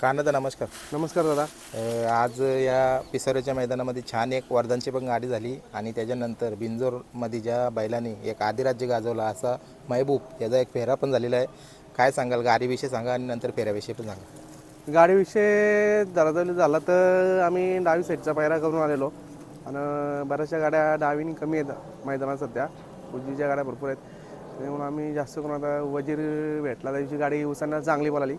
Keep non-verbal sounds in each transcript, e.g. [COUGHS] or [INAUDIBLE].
Canada नमस्कार. नमस्कार दादा. अ, आज या पिसाऱ्याच्या मैदानामध्ये छान एक वर्धनची पण गाडी झाली आणि त्याच्यानंतर बिंजोरमध्ये ज्या बैलांनी एक आदिराज्य गाजवला असा महबूब याचा एक फेरा पण झालेला आहे. काय सांगाल? गाडीविषयी सांगा आणि नंतर फेऱ्याविषयी पण सांगा. गाडीविषयी दरादरी झाला तर आम्ही डावी साईडचा पायरा करून आलेलो. आणि बऱ्याचशा गाड्या डावीनी कमी आहेत मैदानात सध्या. उजवीच्या गाड्या भरपूर आहेत. त्यामुळे आम्ही जास्त करून आता वजीर भेटला त्या दिवशी गाडी उसांना चांगली पळाली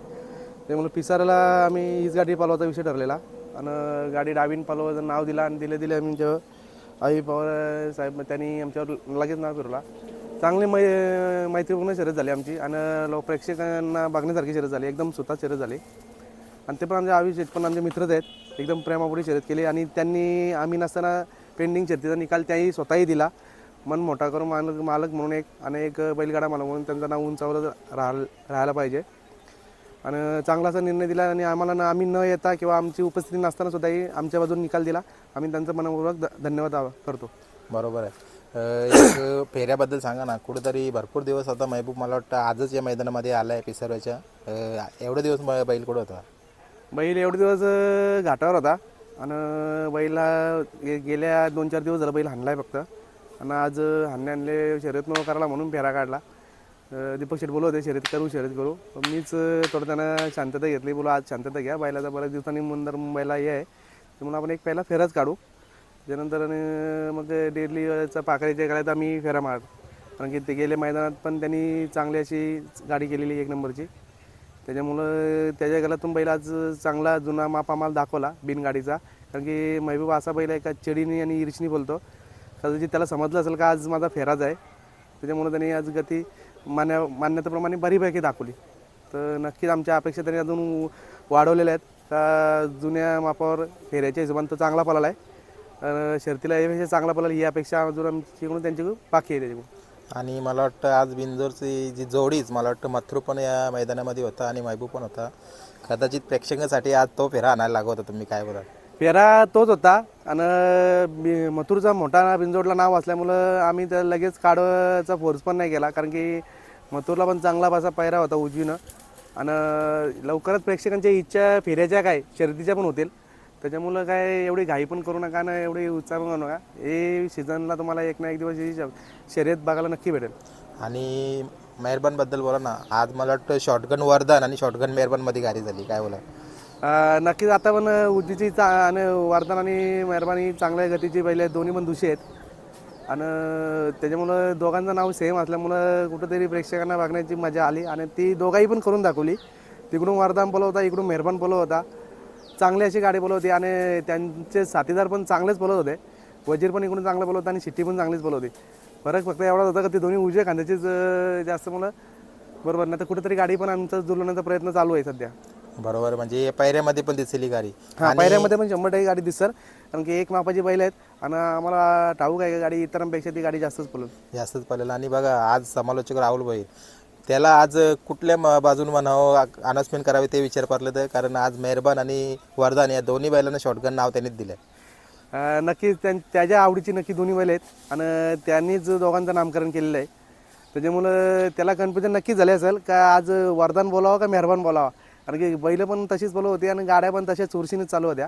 त्यामुळे पिसाराला आम्ही हीच गाडी पालवायचा विषय ठरलेला. आणि गाडी डावीन पालवायचं नाव दिला आणि दिले दिले आम्ही जेव्हा आई पवार साहेब त्यांनी आमच्यावर लगेच नाव फिरवला. चांगली मै मैत्रीपूर्ण शर्यत झाली आमची. आणि लोक प्रेक्षकांना बघण्यासारखी शर्यत झाली. एकदम स्वतः शर्यत झाली. आणि ते पण आमचे आयुष्यात पण आमचे मित्रच आहेत. एकदम प्रेमापुढे शर्यत केली. आणि त्यांनी आम्ही नसताना पेंडिंग शर्तीचा निकाल त्याही स्वतःही दिला. मन मोठा करून मालक मालक म्हणून एक आणि एक बैलगाडा मालक म्हणून त्यांचं नाव उंचावर राहाल राहायला पाहिजे. आणि चांगला असा निर्णय दिला आणि आम्हाला न आम्ही न येता किंवा आमची उपस्थिती नसताना सुद्धाही आमच्या बाजून निकाल दिला. आम्ही त्यांचं मनपूर्वक धन्यवाद करतो. बरोबर आहे. एक फेऱ्याबद्दल सांगा ना. कुठेतरी भरपूर दिवस आता महबूब मला वाटतं आजच या मैदानामध्ये आला आहे पिसाऱ्याच्या अ, एवढे दिवस बैल कुठं होता? बैल एवढे दिवस घाटावर होता. आणि बैला गेल्या दोन चार दिवस झालं बैल हाणलाय फक्त. आणि आज हाणले आणले शर्यत न करायला म्हणून फेरा काढला. दीपक शेठ बोलत होते शर्यत करू शर्यत करू. पण मीच थोडं त्यांना शांतता घेतली. बोला आज शांतता घ्या. बैलाचा बऱ्याच दिवसांनी मुंदर मुंबईला हे आहे. म्हणून आपण एक पहिला फेराच काढू. त्यानंतर आणि मग डेलीचा पाकळीच्या गाड्यात आम्ही फेरा मार कारण की ते गेले मैदानात पण त्यांनी चांगली अशी गाडी केलेली एक नंबरची. त्याच्यामुळं त्याच्या गलातून बैल आज चांगला जुना माप आम्हाला दाखवला बिनगाडीचा. कारण की महबूब असा बैल एका चेडीने चेडीनी आणि ईर्षनी बोलतो. कदाचित त्याला समजलं असेल का आज माझा फेराच आहे. त्याच्यामुळं त्यांनी आज गती मान्य मान्यतेप्रमाणे बरीपैकी दाखवली. तर नक्कीच आमच्या अपेक्षा त्यांनी अजून वाढवलेल्या आहेत. का जुन्या मापावर फेऱ्याच्या हिशोबाने तो चांगला पळाला आहे. शर्तीला यापेक्षा चांगला पळाला ही अपेक्षा अजून आमच्याकडून त्यांची बाकी आहे त्याच्याकडून. आणि मला वाटतं आज बिंजोरची जी जोडीच मला वाटतं मथुर पण या मैदानामध्ये होता आणि महबूब पण होता. कदाचित प्रेक्षकांसाठी आज तो फेरा आणायला लागत होता तुम्ही काय बोलाल? पेरा तोच होता. आणि बि- मथुरचा मोठा बिंजोडला नाव असल्यामुळं आम्ही त्या लगेच काढवायचा फोर्स पण नाही केला. कारण की मथुरला पण चांगला असा पैरा होता उजवीनं. आणि लवकरच प्रेक्षकांच्या इच्छा फेऱ्याच्या काय शर्यतीच्या पण होतील. त्याच्यामुळं काय एवढी घाई पण करू नका ना एवढी उत्साह पण करू नका. हे सीझनला तुम्हाला एक ना एक दिवस ही शर्यत बघायला नक्की भेटेल. आणि मेहरबानबद्दल बोला ना. आज मला वाटतं शॉटगन वर्धन आणि शॉटगन मेहरबानमध्ये गाडी झाली. काय बोला नक्कीच आता पण उद्दीची चा आणि वर्धन आणि मेहरबानी चांगल्या गतीची आहेत दोन्ही पण दुशी आहेत. आणि त्याच्यामुळं दोघांचं नाव सेम असल्यामुळं कुठंतरी प्रेक्षकांना बघण्याची मजा आली आणि ती दोघाही पण करून दाखवली. तिकडून वर्धन पलो होता इकडून मेहरबान पलो होता चांगली अशी गाडी बोलवती आणि त्यांचे साथीदार पण चांगलेच बोलत होते. वजीर पण इकडून चांगलं बोलवतं आणि शिट्टी पण चांगलीच बोलवते फरक फक्त एवढाच होता का ते दोन्ही उजव्या खांद्याचीच जास्त मला. बरोबर नाही तर कुठेतरी गाडी पण आमचा जुलवण्याचा प्रयत्न चालू आहे सध्या. बरोबर म्हणजे पायऱ्यामध्ये पण दिसली गाडी. हा पायऱ्यामध्ये पण शंभर टक्के गाडी दिसर कारण की एक मापाची बैल आहेत आणि आम्हाला ठाऊक आहे का गाडी इतरांपेक्षा ती गाडी जास्तच पळून जास्तच पडलेला आणि बघा आज समालोचक राहुल भाई त्याला आज कुठल्या बाजून म्हणावं अनाउन्समेंट करावे ते विचार पडले तर? कारण आज मेहरबान आणि वरदान या दोन्ही बैलांना शॉटगन नाव त्यांनीच दिलंय. अं, नक्कीच त्यां त्याच्या आवडीची नक्की दोन्ही बैल आहेत आणि त्यांनीच दोघांचं नामकरण केलेलं आहे त्याच्यामुळं त्याला कन्फ्युजन नक्कीच झाले असेल का आज वरदान बोलावं का मेहरबान बोलावा? कारण की बैल पण तशीच बोलत होती आणि गाड्या पण तशाच चोरशीनेच चालू होत्या.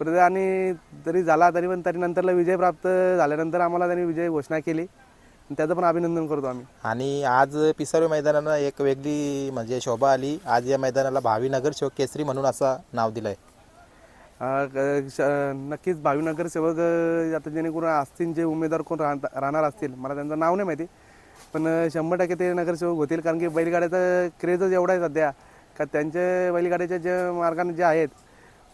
परत आणि तरी झाला तरी पण तरी नंतरला विजय प्राप्त झाल्यानंतर आम्हाला त्यांनी विजय घोषणा केली. त्याचं पण अभिनंदन करतो आम्ही. आणि आज पिसारो मैदानानं एक वेगळी म्हणजे शोभा आली. आज या मैदानाला भावी नगर शोक केसरी म्हणून असं नाव क- श- नक्कीच भावीनगर सेवक आता जेणेकरून असतील जे उमेदवार कोण राहणार असतील मला त्यांचं नाव नाही माहिती. पण शंभर टक्के ते नगरसेवक होतील. कारण की बैलगाड्याचा क्रेजच एवढा आहे सध्या. का त्यांचे बैलगाड्याच्या जे मार्गाने जे आहेत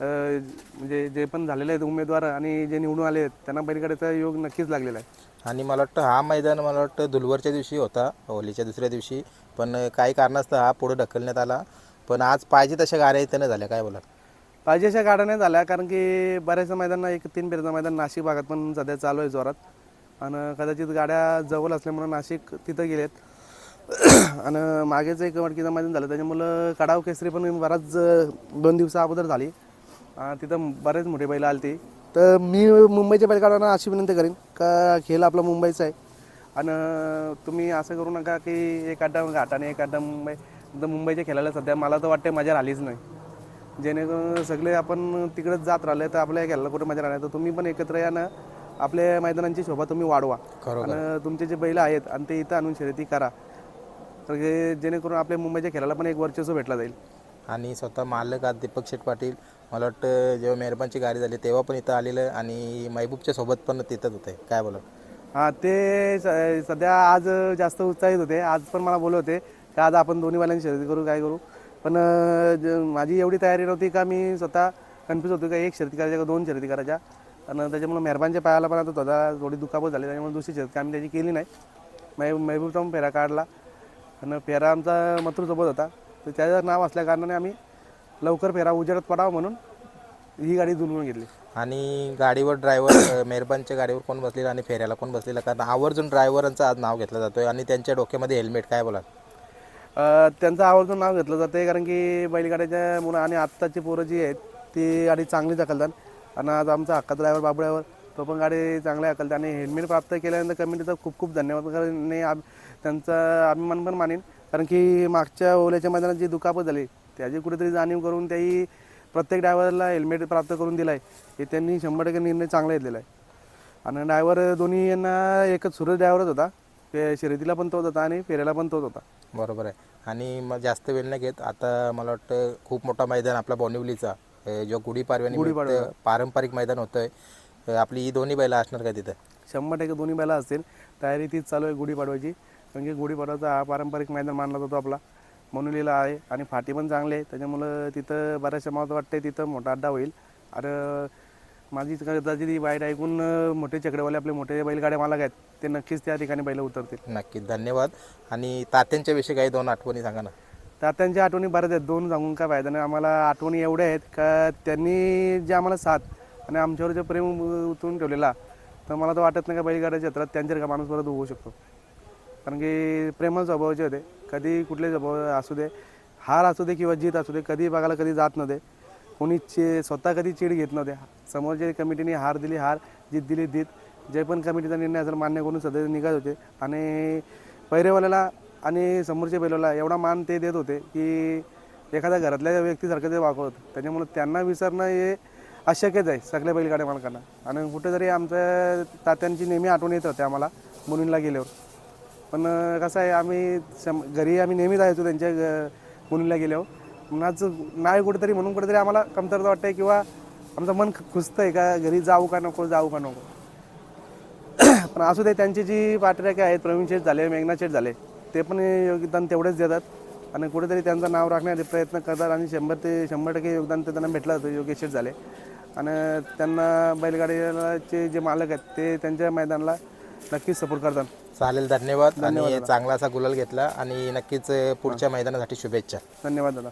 म्हणजे जे पण झालेले आहेत उमेदवार आणि जे निवडून आले आहेत त्यांना बैलगाड्याचा योग नक्कीच लागलेला आहे. आणि मला वाटतं हा मैदान मला वाटतं धुलवरच्या दिवशी होता होलीच्या दुसऱ्या दिवशी. पण काही कारणास्तव हा पुढे ढकलण्यात आला. पण आज पाहिजे तशा गाड्या इथं नाही झाल्या काय बोला पाहिजे अशा गाड्या नाही झाल्या कारण की बऱ्याचशा मैदान एक तीन पेरचं मैदान नाशिक भागात पण सध्या चालू आहे जोरात. आणि कदाचित गाड्या जवळ असल्यामुळे नाशिक तिथं गेलेत. [COUGHS] आणि मागेच एक मडकीचं मैदान झालं त्याच्यामुळं कडाव केसरी पण बराच दोन दिवसा अगोदर झाली. तिथं बरेच मोठे बैल आली ती तर मी मुंबईच्या बैलगाड्यांना अशी विनंती करेन का खेळ आपला मुंबईचा आहे. आणि तुम्ही असं करू नका की एक अड्डा घाट आणि एक अड्डा मुंबई तर मुंबईच्या खेळायला सध्या मला तर वाटते मजा आलीच नाही. जेणेकरून सगळे आपण तिकडेच जात राहिले तर आपल्या खेळायला कुठे मजा राहणार तर तुम्ही पण एकत्र या ना आपल्या मैदानांची शोभा तुम्ही वाढवा. आणि तुमचे जे बैल आहेत आणि ते इथं आणून शर्यती करा. तर हे जेणेकरून आपल्या मुंबईच्या खेळाला पण एक वर्चस्व भेटला जाईल. आणि स्वतः मालक आज दीपक शेठ पाटील. मला वाटतं जेव्हा मेहरबानची गाडी झाली तेव्हा पण इथं आलेलं आणि महबूबच्या सोबत पण तिथंच होते. काय बोला हां ते स- सध्या आज जास्त उत्साहित होते. आज पण मला बोलत होते की आज आपण दोन्ही बैलांची शर्यती करू काय करू. पण अं, ज- माझी एवढी तयारी नव्हती का मी स्वतः कन्फ्यूज होतो का एक शर्यती करायच्या का दोन शर्यती करायच्या. आणि त्याच्यामुळे मेहरबानच्या पायाला पण आता थोडा थोडी दुखापत झाली त्याच्यामुळे दुसरी शर्यत आम्ही त्याची केली नाही. महबूब महबूबचा पण फेरा काढला. आणि फेरा आमचा मथुरसोबत होता. तर त्याचं नाव असल्या कारणाने आम्ही लवकर फेरा उजेडात पडावा म्हणून ही गाडी जुळवून घेतली. आणि गाडीवर ड्रायव्हर मेहरबानच्या गाडीवर कोण बसलेला आणि फेऱ्याला कोण बसलेला? कारण आवर्जून ड्रायव्हरांचं आज नाव घेतलं जातोय आणि त्यांच्या डोक्यामध्ये हेल्मेट काय बोला त्यांचं आवर्जून नाव घेतलं जाते कारण की बैलगाड्याच्या मुलं आणि आत्ताची पोरं जी आहेत ती गाडी चांगली दाखलतात. आणि आज आमचा हक्का ड्रायव्हर बाबू ड्रायव्हर तो पण गाडी चांगली दाखलते आणि हेल्मेट प्राप्त केल्यानंतर कमिटीचा खूप खूप धन्यवाद कारण आम- त्यांचा अभिमान पण मानेन. कारण की मागच्या ओल्याच्या मैदानात जी दुखापत झाली त्याची कुठेतरी जाणीव करून त्याही प्रत्येक ड्रायव्हरला हेल्मेट प्राप्त करून दिला आहे हे त्यांनी शंभर टक्के निर्णय चांगला घेतलेला आहे. आणि ड्रायव्हर दोन्ही यांना एकच सुरज ड्रायव्हरच होता. ते शर्यतीला पण तोच होता आणि फेऱ्याला पण तोच होता. बरोबर आहे. आणि मग जास्त वेळ नाही घेत. आता मला वाटतं खूप मोठा मैदान आपला बोनिवलीचा. अं, जो गुढीपाडव्याने पारंपरिक मैदान होतंय. अं, आपली ही दोन्ही बैला असणार का तिथं? शंभर टक्के दोन्ही बैला असतील. तयारी तीच चालू आहे गुढीपाडवायची. कारण की गुढीपाडवाचा हा पारंपरिक मैदान मानला जातो आपला. मनोलीला आहे आणि फाटी पण चांगली आहे. त्याच्यामुळं तिथं बऱ्याचशा मला वाटतं तिथं मोठा अड्डा होईल. आणि माझी कदाचित ही बाईट ऐकून मोठे चकडेवाले आपले मोठे बैलगाड्या मालक आहेत ते नक्कीच त्या ठिकाणी बैल उतरतील. नक्की धन्यवाद. आणि तात्यांच्या विषयी काही दोन आठवणी सांगा ना. तात्यांच्या आठवणी बऱ्याच आहेत. दोन सांगून काय फायदा नाही. आम्हाला आठवणी एवढ्या आहेत का त्यांनी जे आम्हाला साथ आणि आमच्यावर जे प्रेम उतरून ठेवलेला तर मला तर वाटत नाही का बैलगाड्या क्षेत्रात का माणूस परत होऊ शकतो. कारण की प्रेमळ स्वभावाचे होते कधी कुठले स्वभाव असू दे हार असू दे किंवा जीत असू दे कधी बघायला कधी जात नव्हते. कोणी चे स्वतः कधी चीड घेत नव्हते. समोरच्या कमिटीने हार दिली हार जीत दिली जीत जे पण कमिटीचा निर्णय असेल मान्य करून सध्या निघत होते. आणि पैरेवाल्याला आणि समोरच्या बैलाला एवढा मान ते देत होते की एखाद्या घरातल्या व्यक्तीसारखं ते वागवत त्याच्यामुळे त्यांना विसरणं हे अशक्यच आहे सगळ्या बैलगाड्या मालकांना. आणि कुठेतरी आमच्या तात्यांची नेहमी आठवण येत होते आम्हाला मुलींना गेल्यावर. पण कसं आहे आम्ही शं घरी आम्ही नेहमी जायचो त्यांच्या मुलींला गेल्यावर. पण आज नाही कुठेतरी म्हणून कुठेतरी आम्हाला कमतरता वाटते किंवा आमचं मन खुसतं आहे का घरी जाऊ का नको जाऊ का नको. [CLEARS THROAT] पण असू दे त्यांची जी पाठराखे आहेत प्रवीण शेठ झाले मेघना शेठ झाले ते पण योगदान तेवढेच देतात. आणि कुठेतरी त्यांचं नाव राखण्याचे प्रयत्न करतात आणि शंभर ते शंभर टक्के योगदान ते त्यांना भेटलं होतं योगेश शेठ झाले. आणि त्यांना बैलगाडीचे जे मालक आहेत ते त्यांच्या मैदानाला नक्कीच सपोर्ट करतात. चालेल धन्यवाद. आणि चांगला असा गुलाल घेतला आणि नक्कीच पुढच्या मैदानासाठी शुभेच्छा. धन्यवाद दादा.